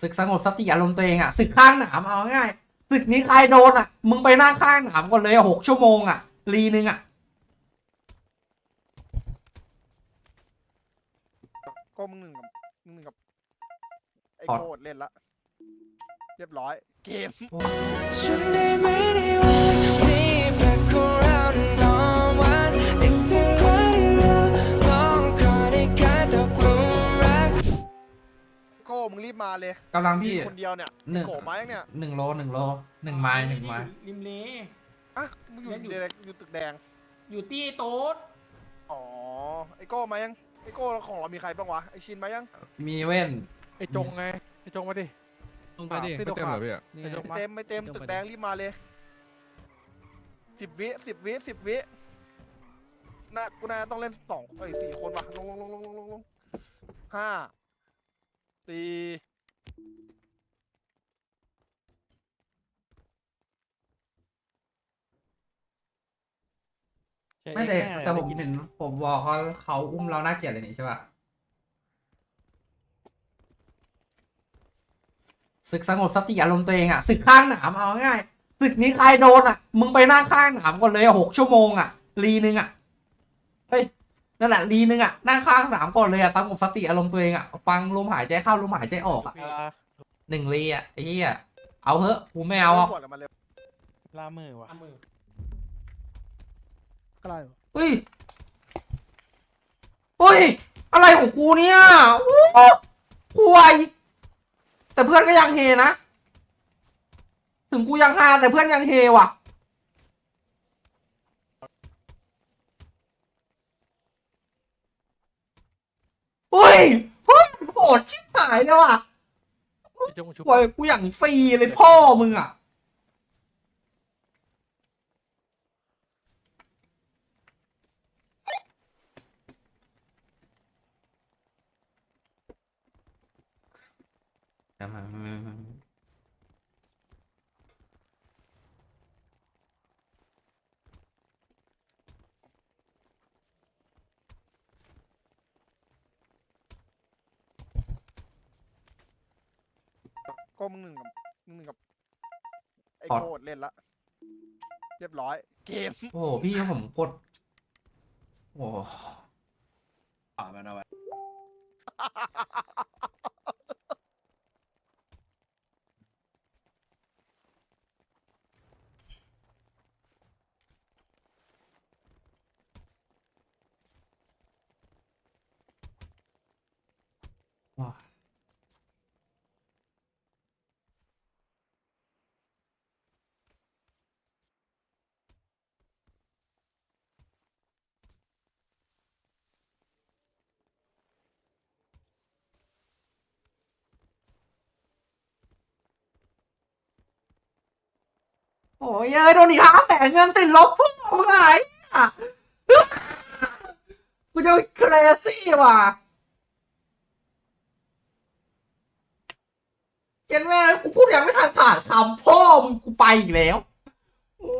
ศึกสงบสติอารมณ์ตัวเองอะศึกข้างหนามเอาง่ายศึกนี้ใครโดนอะมึงไปนั่งข้างหนามก่อนเลยอะหกชั่วโมงอะรีนึงอะก็มึงหนึ่งกับมึงหนึ่งกับไอ้โคตรเล่นละ เรียบร้อย เกม เลยกำลังพี่ คนเดียวเนี่ยหนึ่งโกมายังเนี่ยหนึ่งโลหนึ่งโลหนึ่งไม้หนึ่งไม้ริมเล อะมึงอยู่เล่นอยู่เด็กอยู่ตึกแดง อยู่ที่โต๊ดอ๋อ ไอ้โก้มายัง ไอ้โก้ของเรามีใครบ้างวะ ไอ้ชินมายัง มีเว้น ไอ้จงไง ไอ้จงมาดิ ลงไปดิอะไม่เต็มเหรอพี่นี่ไม่ไงเต็มไม่เต็มตึกแดงรีบมาเลยสิบวิสิบวิสิบวิน่ากูน่าต้องเล่นสองเอ้ยสี่คนว่ะลงลงลงลงลงลงลงห้าสี่ ไม่แต่แค่แต่ผมด้กินเห็นผมบอกเขาเขาอุ้มเราน่าเกลียดเลยนี่ใช่ป่ะศึกสงบสติอารมณ์ตัวเองอะศึกข้างหนามเอาง่ายศึกนี้ใครโดนอะมึงไปนั่งข้างหนามก่อนเลยอะหกชั่วโมงอะรีนึงอะเฮ้ยนั่นแหละรีนึงอะนั่งข้างหนามก่อนเลยอะสงบสติอารมณ์ตัวเองอะฟังลมหายใจเข้าลมหายใจออกอะอ่าหนึ่งรีอะไอ้เหี้ยเอาเถอะกูไม่เอาอะขวดออกมาเร็วลามือว่ะ ทำมือก็ได้เฮ้ยเฮ้ย อะไรของกูเนี่ยโอ้โหควายแต่เพื่อนก็ยังเฮนะ ถึงกูยังฮาแต่เพื่อนยังเฮว่ะ เฮ้ยเฮ้ยโหดชิบหายเลยว่ะไอ้จงชุบโอ้ยกูอย่างฟรีเลยพ่อมึงอะ ก็มึงหนึ่งกับมึงหนึ่งกับ ไอ้พอดโคตรเล่นละ เรียบร้อย เกม โอ้โหพี่ผมกด โอ้โหว้าโอ้ยเอ้ยโดนอีกห้าแสนเงินติดลบพุ่งออกมาไหนอะกูจะเครซี่ว่ะ เห็นแม่กูพูดยังไม่ทันผ่านคำพ่อมึงกูไปอีกแล้วโอ้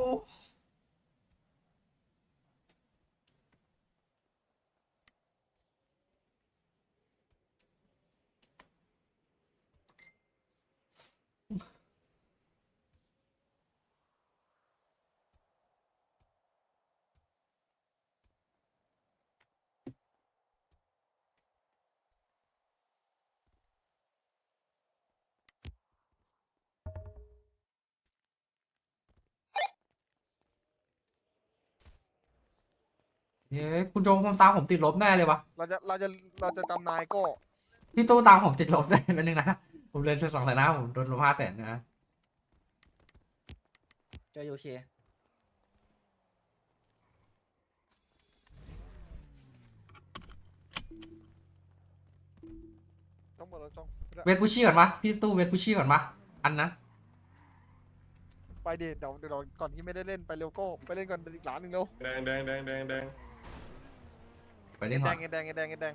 เฮ้ยคุณโจงผมตามผมติดลบแน่เลยวะเราจะเราจะเราจะจำนายโก้พี่ตู้ตามผมติดลบได้แป๊บนึงนะผมเรียนสองแสนนะผมโดนลบห้าแสนนะเจอยูเคต้องหมดแล้วจ้องเวทบูชี่ก่อนปะพี่ตู้เวทบูชี่ก่อนปะอันนะไปดิเดี๋ยวเดี๋ยวก่อนที่ไม่ได้เล่นไปเร็วโก้ไปเล่นก่อนอีกหลานหนึ่งเร็วแดงแดงแดงแดงแดง ไปเล่น แด ก่อน งไงแดงไงแดงไงแดง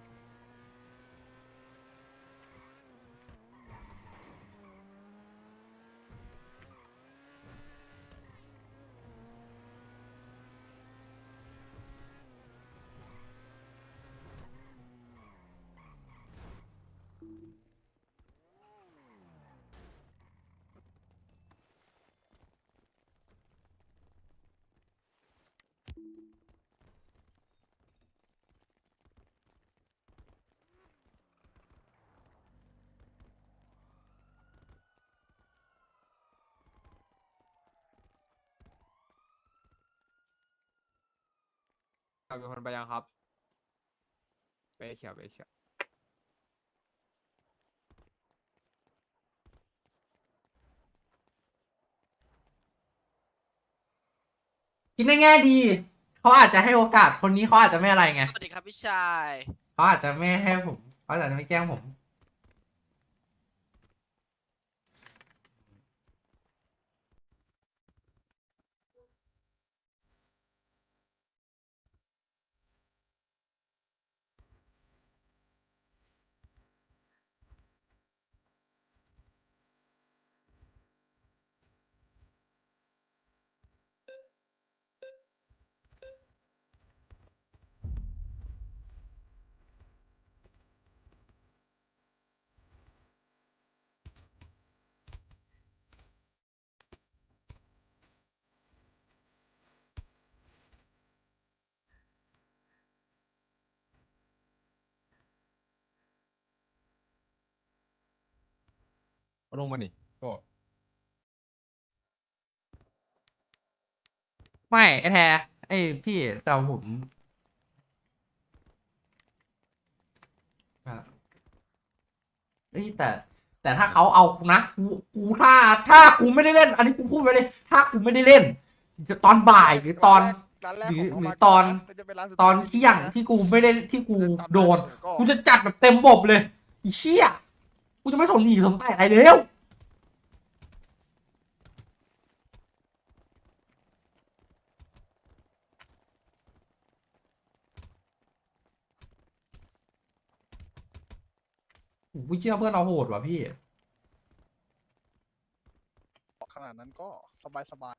เอาเป็นคนไปยังครับไปเขียวไปเขียวคิดในแง่ดี เขาอาจจะให้โอกาสคนนี้เขาอาจจะไม่อะไรไงสวัสดีครับพี่ชาย เขาอาจจะไม่ให้ผม เขาอาจจะไม่แกล้งผม ลงมานี่ก็ ไม่ไอ้แท้ไอ้พี่แต่ผมอะเอ้ยแต่ แต่ถ้าเขาเอากูนะกูกูถ้าถ้ากูไม่ได้เล่น อันนี้กูพูดไว้เลย ถ้ากูไม่ได้เล่นจะตอนบ่ายหรือตอน ร้านแรกหรือของหรือมาตอนะจะเป็ร้าสุดตอนท้ายเที่ยงนะ ที่กูไม่ได้ที่กูตามโดนก็กูจะจัดแบบเต็มบบเลยไอีเชี่ยกู จะไม่สนหนีสนแต่อะไรแล้วโอ้โหเชื่อเพื่อนเราโหดว่ะพี่ ขนาดนั้นก็สบายสบาย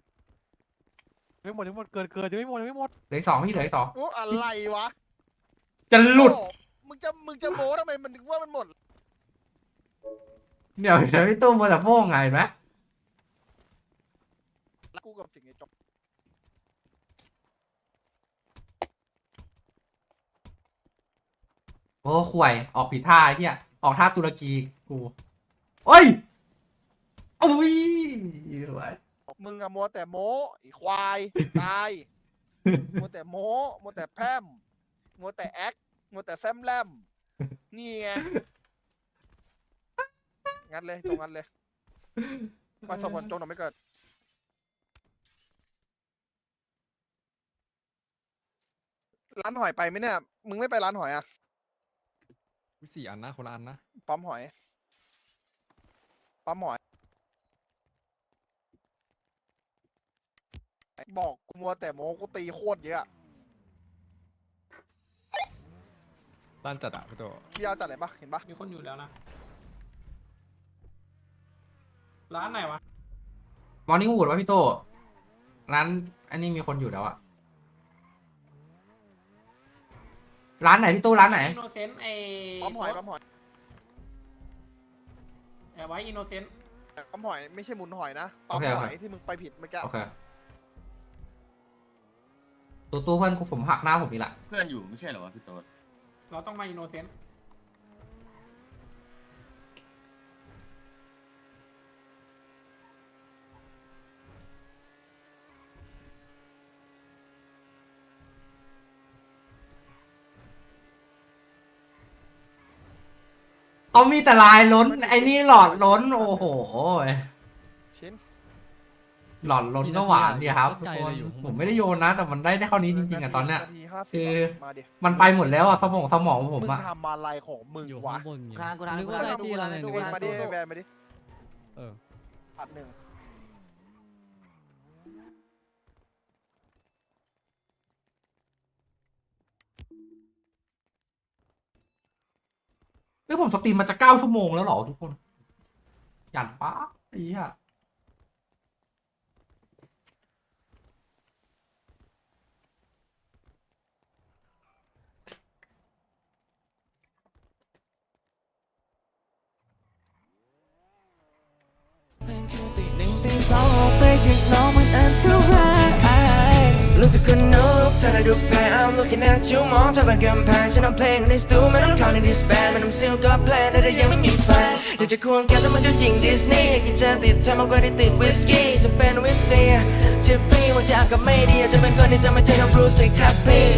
ไม่หมดไม่หมดเกินเกินจะไม่หมดยังไม่หมดเหลืออกสองพี่เหลืออกสอง โอ้อะไรวะจะหลุด โอ้มึงจะมึงจะโม้ทำไมมันนึกว่ามันหมด เดี๋ยวเดี๋ยวพี่ตุ้มมาแต่โป้งไงเห็นไหมกูกับสิ่งไอ้จบโอ้ข่วยออกผิดท่าไอ้เหี้ยออกท่าตุรกีกูเอ้ยอุ้ยสวย มึงอะมัวแต่โม้ไอีควายตาย มัวแต่โม้มัวแต่แพร่มมัวแต่แอคมัวแต่แซมแลมนี่ไง งัดเลยจงงัดเลยไปสอบก่อนจงหน่อยไม่เกิดร้านหอยไปไหมเนี่ย มึงไม่ไปร้านหอยอะอุ๊ยสี่อันนะคนละอันนะปั๊มหอยปั๊มหอย บอกกูมัวแต่โมกูตีโคตรเยอะ ร้านจัดอะพี่โตพี่เอาจัดไหนปะเห็นปะมีคนอยู่แล้วนะ ร้านไหนวะ มอร์นิ่งวูดวะพี่โตร้านอันนี้มีคนอยู่แล้วอะร้านไหนพี่ตู้ร้านไหน อินโนเซนต์ไอปั๊มหอยปั๊มหอยแอบไว้อินโนเซนต์ปั๊มหอยไม่ใช่หมุนหอยนะปั๊มโอเคโอหเค อยที่มึงไปผิดเมื่อกี้โอเคตู้ตู้เพื่อนกูผมหักหน้าผมอีกละเพื่อนอยู่ไม่ใช่เหรอวะพี่โต๊ดเราต้องมาอินโนเซนต์ เขามีแต่ลายล้น ไอ้นี่หลอดล้น โอ้โห ชิ้นหลอดล้นก็หวานดีครับทุกคนผมไม่ได้โยนนะ แต่มันได้ได้เท่านี้จริง ๆอะตอนเนี้ยาทีห้าสิบคืออะมาดิมันไปหมดแล้วอะสมองสมองผมมึงอะ ทำอะไรของมึงวะทางกูทางนึกกูว่าทางอะไรตู้อะไรกูตู้ทางมาดิแบนมาดิเออปัดหนึ่งเฮ้ยผมสตรีมมาจะเก้าชั่วโมงแล้วเหรอทุกคนหยันป้าไอ้เหี้ยตีหนึ่งตีสองออกไปข้างนอก ฮ้ยผมสตรีมมาจะเก้าชั่วโมงแล้วหรอทุกคนหยันป้าไอ้เหี้ยรู้สึกคน ด้ดูแพ้ I'm looking at you มองเธอเป็นกำแพงฉันเอาเพลงในสตูไม่ต้องเข้าในดิสแบนไม่ต้องซิลก็แพลนแต่ยังไม่มีแฟนอยากจะควงแกแต่มันจะยิงดิสนีย์กินจะติดเธอมากกว่าที่ติดวิสกี้จะเป็นวิสเซียทิฟฟี่วันที่อากาศไม่ดีจะเป็นคนที่จะไม่ใช่น้องบรูซสิครับพี่